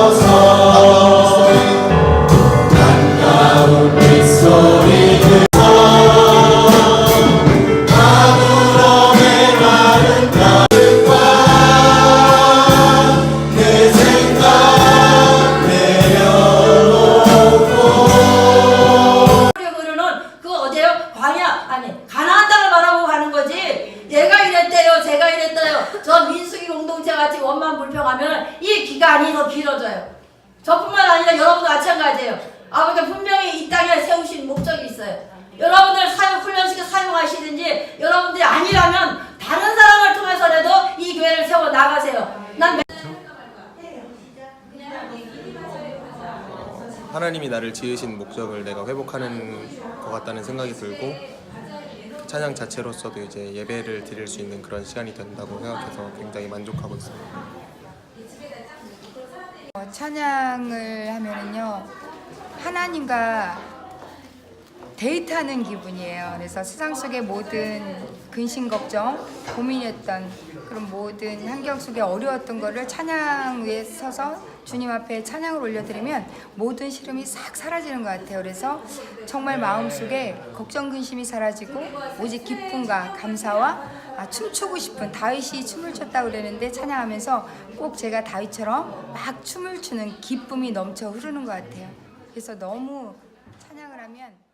감사합니다. 공동체같이 원만 불평하면 이 기간이 더 길어져요. 저뿐만 아니라 여러분도 마찬가지예요. 아버지 분명히 이 땅에 세우신 목적이 있어요. 여러분들 사용 훈련시켜 사용하시든지 여러분들이 아니라면 다른 사람을 통해서라도 이 교회를 세워 나가세요. 난 하나님이 나를 지으신 목적을 내가 회복하는 것 같다는 생각이 들고 찬양 자체로서도 이제 예배를 드릴 수 있는 그런 시간이 된다고 생각해서 굉장히 만족하고 있습니다. 어, 찬양을 하면은요 하나님과 데이트하는 기분이에요. 그래서 세상 속의 모든 근심 걱정, 고민이었던 그런 모든 환경 속에 어려웠던 거를 찬양 위에 서서 주님 앞에 찬양을 올려드리면 모든 시름이 싹 사라지는 것 같아요. 그래서 정말 마음속에 걱정 근심이 사라지고 오직 기쁨과 감사와 아, 춤추고 싶은 다윗이 춤을 췄다고 그랬는데 찬양하면서 꼭 제가 다윗처럼 막 춤을 추는 기쁨이 넘쳐 흐르는 것 같아요. 그래서 너무 찬양을 하면